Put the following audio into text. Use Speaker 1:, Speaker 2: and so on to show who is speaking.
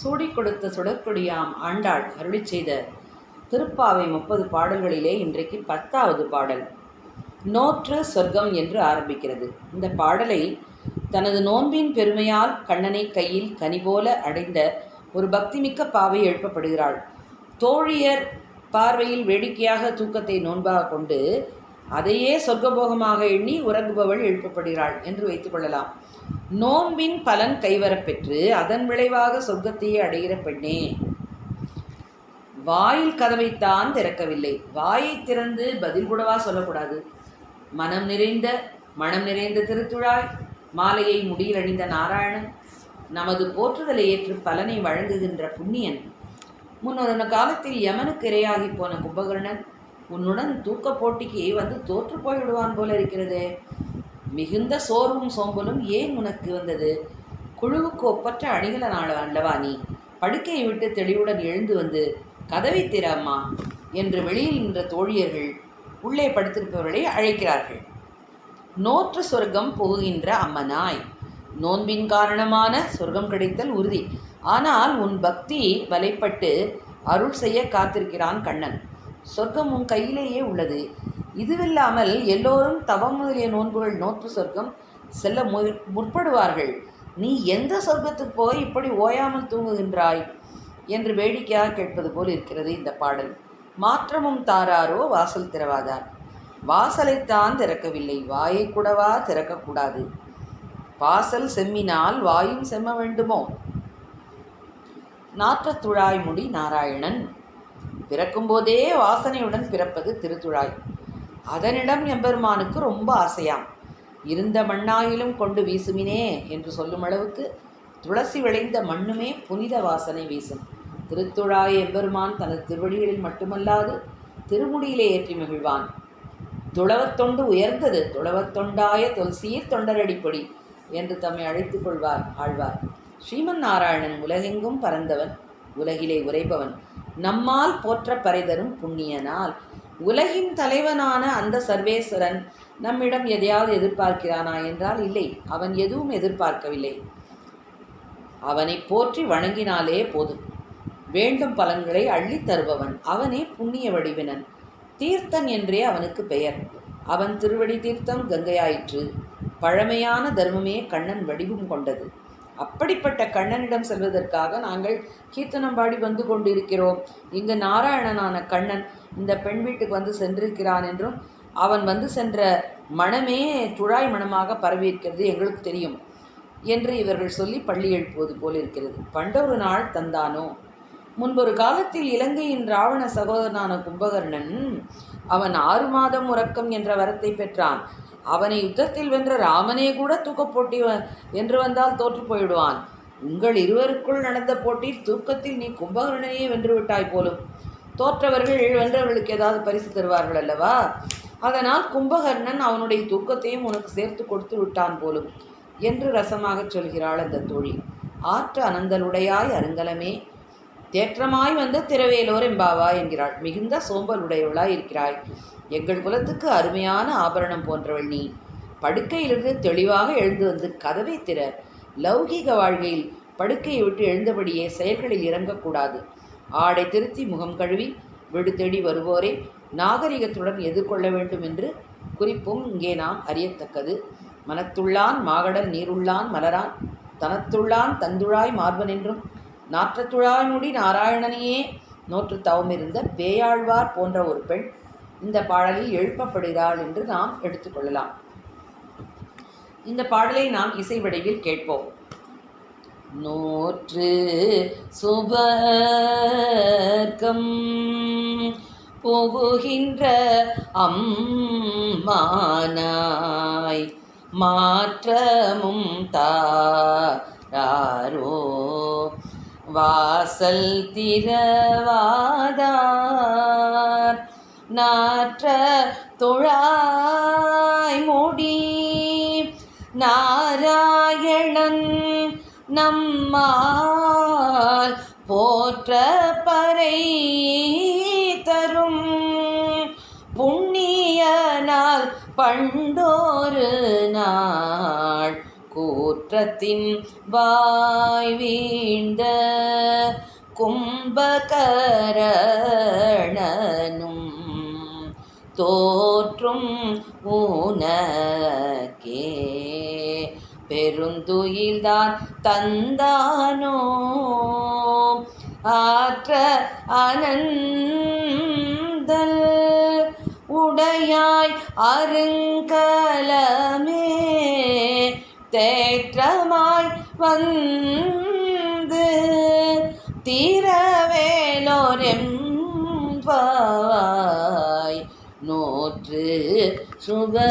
Speaker 1: சூடிக் கொடுத்த சுடற்கொடியாம் ஆண்டாள் அருளிச் செய்த திருப்பாவை முப்பது பாடல்களிலே இன்றைக்கு பத்தாவது பாடல். நோற்று சொர்க்கம் என்று ஆரம்பிக்கிறது. இந்த பாடலை தனது நோன்பின் பெருமையால் கண்ணனை கையில் கனி போல அடைந்த ஒரு பக்திமிக்க பாவை எழுப்பப்படுகிறாள். தோழியர் பார்வையில் வேடிக்கையாக தூக்கத்தை நோன்பாக கொண்டு அதையே சொர்க்கபோகமாக எண்ணி உறங்குபவள் எழுப்பப்படுகிறாள் என்று வைத்துக்கொள்ளலாம் நோன்பின் பலன் கைவரப்பெற்று அதன் விளைவாக சொர்க்கத்தையே அடைகிற பெண்ணே. வாயில் கதவைத்தான் திறக்கவில்லை. வாயை திறந்து பதில் கூடவா சொல்லக்கூடாது. மனம் நிறைந்த மனம் நிறைந்த திருத்துழாய் மாலையை முடியில் அணிந்த நாராயணன் நமது போற்றுதலை ஏற்று பலனை வழங்குகின்ற புண்ணியன். முன்னொரு காலத்தில் யமனுக்கு இரையாகி போன கும்பகர்ணன் உன்னுடன் தூக்க போட்டிக்கு வந்து தோற்று போய்விடுவான் போல இருக்கிறதே. மிகுந்த சோர்வும் சோம்பலும் ஏன் உனக்கு வந்தது? குழுவுக்கு ஒப்பற்ற அணிகல நாள் அல்லவா நீ? படுக்கையை விட்டு தெளிவுடன் எழுந்து வந்து கதவை திறம்மா என்று வெளியில் நின்ற தோழியர்கள் உள்ளே படுத்திருப்பவர்களை அழைக்கிறார்கள். நோற்று சொர்க்கம் புகுகின்ற அம்மனாய். நோன்பின் காரணமான சொர்க்கம் கிடைத்தல் உறுதி. ஆனால் உன் பக்தி வலைப்பட்டு அருள் செய்ய காத்திருக்கிறான் கண்ணன். சொர்க்கம் உன் கையிலேயே உள்ளது. இதுவில்லாமல் எல்லோரும் தவம் முதலிய நோன்புகள் நோற்று சொர்க்கம் செல்ல மு முற்படுவார்கள். நீ எந்த சொர்க்கத்துக்கு போய் இப்படி ஓயாமல் தூங்குகின்றாய்? என்று வேடிக்கையாக கேட்பது போல் இருக்கிறது இந்த பாடல். மாற்றமும் தாராரோ வாசல் திறவாதார். வாசலைத்தான் திறக்கவில்லை. வாயை கூடவா திறக்கக்கூடாது? வாசல் செம்மினால் வாயும் செம்ம வேண்டுமோ? நாற்றத்துழாய் முடி நாராயணன் பிறக்கும்போதே வாசனையுடன் பிறப்பது திருத்துழாய். அதனிடம் எம்பெருமானுக்கு ரொம்ப ஆசையாம். இருந்த மண்ணாயிலும் கொண்டு வீசுமினே என்று சொல்லும் அளவுக்கு துளசி விளைந்த மண்ணுமே புனித வாசனை வீசும். திருத்துழாய் எம்பெருமான் தனது திருவடிகளில் மட்டுமல்லாது திருமுடியிலே ஏற்றி மகிழ்வான். துளவத்தொண்டு உயர்ந்தது. துளவத்தொண்டாய தொல்சீர் தொண்டரடிப்பொடி என்று தம்மை அழைத்துக் கொள்வார் ஆழ்வார். ஸ்ரீமன் நாராயணன் உலகெங்கும் பறந்தவன் உலகிலே உரைபவன் நம்மால் போற்ற பறைதரும் புண்ணியனால். உலகின் தலைவனான அந்த சர்வேஸ்வரன் நம்மிடம் எதையாவது எதிர்பார்க்கிறானா என்றால் இல்லை அவன் எதுவும் எதிர்பார்க்கவில்லை. அவனை போற்றி வணங்கினாலே போதும். வேண்டும் பலன்களை அள்ளித் தருபவன் அவனே புண்ணிய வடிவினன். தீர்த்தன் என்றே அவனுக்கு பெயர். அவன் திருவடி தீர்த்தம் கங்கையாயிற்று. பழமையான தர்மமே கண்ணன் வடிவும் கொண்டது. அப்படிப்பட்ட கண்ணனிடம் செல்வதற்காக நாங்கள் கீர்த்தனம்பாடி வந்து கொண்டிருக்கிறோம். இங்கு நாராயணனான கண்ணன் இந்த பெண் வீட்டுக்கு வந்து சென்றிருக்கிறான் என்றும் அவன் வந்து சென்ற மனமே துழாய் மனமாக பரவியிருக்கிறது எங்களுக்கு தெரியும் என்று இவர்கள் சொல்லி பள்ளி எழுப்புவது போல் இருக்கிறது பண்டொரு நாள் தந்தானோ? முன்பொரு காலத்தில் இலங்கையின் ராவண சகோதரனான கும்பகர்ணன் அவன் ஆறு மாதம் உறக்கம் என்ற வரத்தை பெற்றான். அவனை யுத்தத்தில் வென்ற ராமனே கூட தூக்கப் போட்டி வ- என்று வந்தால் தோற்று போயிடுவான். உங்கள் இருவருக்குள் நடந்த போட்டியில் தூக்கத்தில் நீ கும்பகர்ணனையே வென்று விட்டாய் போலும். தோற்றவர்கள் வென்றவர்களுக்கு ஏதாவது பரிசு தருவார்கள் அல்லவா? அதனால் கும்பகர்ணன் அவனுடைய தூக்கத்தையும் உனக்கு சேர்த்து கொடுத்து விட்டான் போலும் என்று ரசமாகச் சொல்கிறாள் அந்த தோழி. ஆற்று அனந்தலுடையாய் அருங்கலமே தேற்றமாய் வந்த திரவேலோர் எம்பாவா என்கிறாள். மிகுந்த சோம்பல் உடையவளாய் இருக்கிறாய். எங்கள் குலத்துக்கு அருமையான ஆபரணம் போன்றவள் நீ. படுக்கையிலிருந்து தெளிவாக எழுந்து வந்து கதவை திற. லௌகீக வாழ்க்கையில் படுக்கையை விட்டு எழுந்தபடியே செயல்களில் இறங்கக்கூடாது. ஆடை திருத்தி முகம் கழுவி விடு தேடி வருவோரை. நாகரிகத்துடன் எதிர்கொள்ள வேண்டும் என்று குறிப்பும் இங்கே நாம் அறியத்தக்கது. மனத்துள்ளான் மாகடன் நீருள்ளான் மலரான். தனத்துள்ளான் தந்துழாய் மார்பன் என்றும் நாற்றத்துழாய் முடி நாராயணனையே. நோற்று தவமிருந்த பேயாழ்வார் போன்ற ஒரு பெண் இந்த பாடலில் எழுப்பப்படுகிறாள் என்று நாம் எடுத்துக்கொள்ளலாம் இந்த பாடலை நாம் இசை வடிவில் கேட்போம். நோற்று சுபர்க்கம் போகுகின்ற அம்மானாய் மாற்றமும் தாரோ வாசல் திரவாதார் நாற்ற தொழாய் முடி நாராயணன் நம்மால் போற்ற பறை தரும். புண்ணியனால் பண்டோரு நாள் கூற்றத்தின் வாய் வீழ்ந்த கும்பகரணனும் தோற்றும் உனக்கே பெருந்துயில்தான் தந்தானோ? ஆற்ற அனந்தல் உடையாய் அருங்கலமே. தேற்றமாய் வந்து தீரவேலோரெம்பாய் நோற்று சுபர்க்கம்